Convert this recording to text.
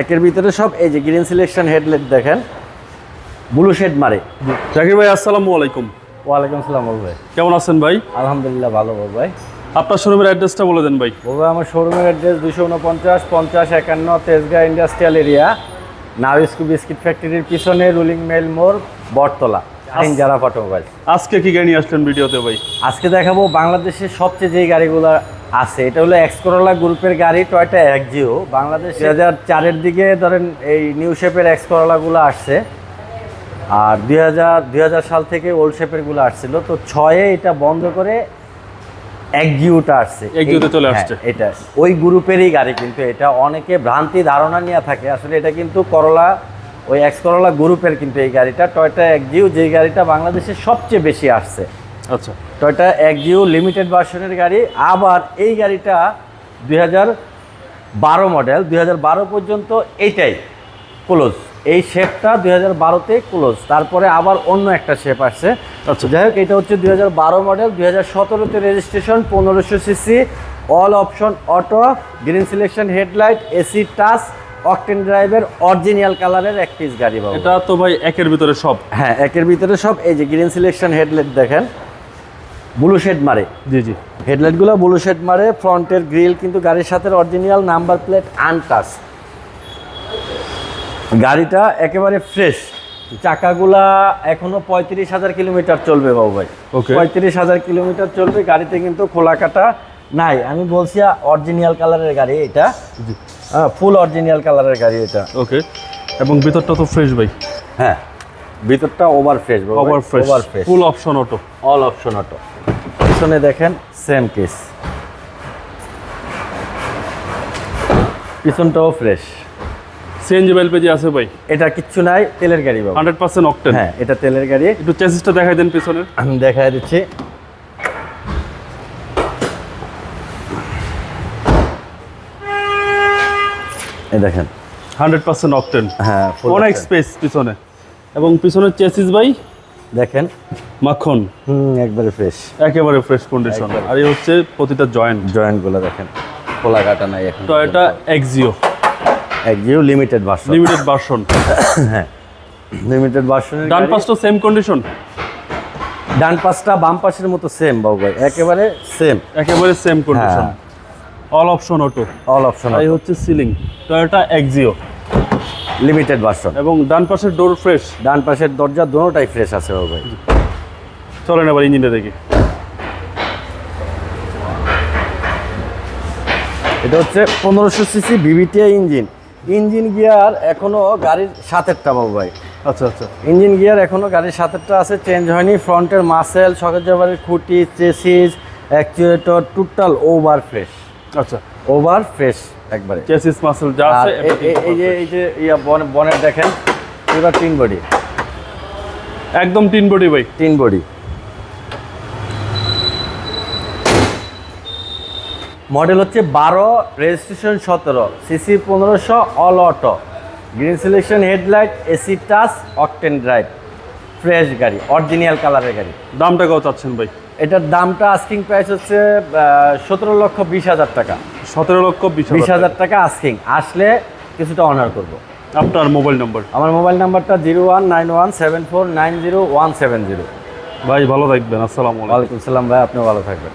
একের ভিতরে সব এই যে গ্রিন সিলেকশন হেডলাইট দেখেন ব্লু শেড মারে। জাকির ভাই আসসালামু আলাইকুম। ওয়ালাইকুম আসসালাম ভাই। কেমন আছেন ভাই? আলহামদুলিল্লাহ ভালো ভাই। আপনার শোরুমের অ্যাড্রেসটা বলে দেন ভাই। ভাই আমার শোরুমের অ্যাড্রেস দুশো উনপঞ্চাশ পঞ্চাশ একান্ন তেজগাঁ ইন্ডাস্ট্রিয়াল এরিয়া নাউস্কু বিস্কিট ফ্যাক্টরির পিছনে রুলিং মেল মোড় বটতলা যারা আজকে কি গাড়ি নিয়ে আসলেন ভিডিওতে ভাই? আজকে দেখাবো বাংলাদেশের সবচেয়ে যেই গাড়িগুলো আছে এটা হলো এক্সকরোলা গ্রুপের গাড়ি টয়টা একজিও বাংলাদেশ দুই হাজার চারের দিকে ধরেন এই নিউ শেপের এক্সকরোলাগুলো আসছে। আর দুই হাজার দুই হাজার সাল থেকে ওল্ড শেপেরগুলো আসছিল। তো ছয়ে এটা বন্ধ করে একজিওটা আসছে। একজিওতে চলে হ্যাঁ, আসছে। এটা ওই গ্রুপেরই গাড়ি কিন্তু এটা। অনেকে ভ্রান্তি ধারণা নিয়ে থাকে। আসলে এটা কিন্তু করলা ওই এক্স করলা গ্রুপের কিন্তু এই গাড়িটা। টয়টা একজিও যেই গাড়িটা বাংলাদেশে সবচেয়ে বেশি আসছে। আচ্ছা। টয়টা একজিও লিমিটেড ভার্সনের গাড়ি। আবার এই গাড়িটা দুই বারো মডেল দুই বারো পর্যন্ত এইটাই ক্লোজ এই শেপটা দুই হাজার বারোতে ক্লোজ তারপরে আবার অন্য একটা শেপ আসছে। আচ্ছা। যাই হোক এটা হচ্ছে দুই হাজার বারো মডেল দুই হাজার সতেরোতে রেজিস্ট্রেশন পনেরোশো CC all option auto green selection headlight AC touch octane ড্রাইভের অরিজিনাল কালারের এক পিস গাড়ি বাবু এটা তো ভাই একের ভিতরে সব। হ্যাঁ একের ভিতরে সব। এই যে গ্রিন সিলেকশন হেডলাইট দেখেন। ব্লু শেড মারে। জি জি। হেডলাইটগুলো ব্লু শেড মারে ফ্রন্টের গ্রিল কিন্তু গাড়ির সাথে অরিজিনাল নাম্বার প্লেট আনটাচ গাড়িটা একেবারে ফ্রেশ চাকাগুলা এখনও পঁয়ত্রিশ হাজার কিলোমিটার চলবে বাবু ভাই. পঁয়ত্রিশ হাজার কিলোমিটার চলবে গাড়িতে কিন্তু খোলা কাটা নাই। আমি বলছি অরিজিনাল কালারের গাড়ি এটা। জি। ফুল অরিজিনাল কালারের গাড়ি এটা। ওকে এবং ভিতরটা তো ফ্রেশ ভাই। হ্যাঁ। ভিতরটা over fresh over fresh over fresh full option auto all option auto পিছনে দেখেন সেম কেস পিছনটাও ফ্রেশ সিএনজি বাইল পেজে আছে ভাই। এটা কিচ্ছু নাই তেলের গাড়ি বাবু। হান্ড্রেড পার্সেন্ট অকটেন হ্যাঁ এটা তেলের গাড়ি। একটু চেসিসটা দেখাই দেন পিছনের আমি দেখাই দিচ্ছি। এই দেখেন। হান্ড্রেড পার্সেন্ট অকটেন হ্যাঁ অনেক স্পেস পিছনে। এবং পিছনের চেসিস ভাই? দেখেন। মাখন। হুম একবারে ফ্রেশ একেবারে ফ্রেশ কন্ডিশন আর এই হচ্ছে প্রতিটা জয়েন্ট জয়েন্টগুলো দেখেন। খোলা কাটা নাই এখন। Toyota Axio Axio limited version limited version হ্যাঁ। লিমিটেড ভার্সন ডান পাশটা সেম কন্ডিশন ডান পাশটা বাম পাশের মতো সেম বাবু ভাই। একেবারে সেম একেবারে same condition. All option auto all option এই হচ্ছে ceiling Toyota Axio limited version এবং ডান পাশের ডোর ফ্রেশ ডান পাশের দরজা দুটোটাই ফ্রেশ আছে বাবু ভাই। চলেন আবার ইঞ্জিনটা দেখি। এটা হচ্ছে পনেরোশো CC VVTI engine engine gear এখনও গাড়ির সাতেরটা বাবু ভাই। আচ্ছা আচ্ছা। ইঞ্জিন গিয়ার এখনও গাড়ির সাতেরটা আছে চেঞ্জ হয়নি। ফ্রন্টের মাসেল সকেজ জাবারের খুঁটি chassis actuator total over fresh আচ্ছা। ওভার ফ্রেশ একবারে। চেসিস মাসেল যা আছে এই যে এই যে ইয়া দেখেন পুরো তিন বডি। একদম তিন বডি ভাই। তিন বডি। মডেল হচ্ছে বারো রেজিস্ট্রেশন সতেরো সিসি পনেরোশো all auto. Green selection headlight AC touch octane drive fresh গাড়ি অরিজিনাল কালারের গাড়ি। দামটা কত চাচ্ছেন ভাই? এটার দামটা আস্কিং প্রাইস হচ্ছে সতেরো লক্ষ বিশ হাজার টাকা। সতেরো লক্ষ বিশ বিশ হাজার টাকা। আস্কিং আসলে কিছুটা অনার করব। আপনার মোবাইল নম্বর আমার মোবাইল নাম্বারটা zero one nine one seven four nine zero one seven zero. ভাই ভালো থাকবেন। আসসালামু আলাইকুম। সালাম ভাই আপনি ভালো থাকবেন।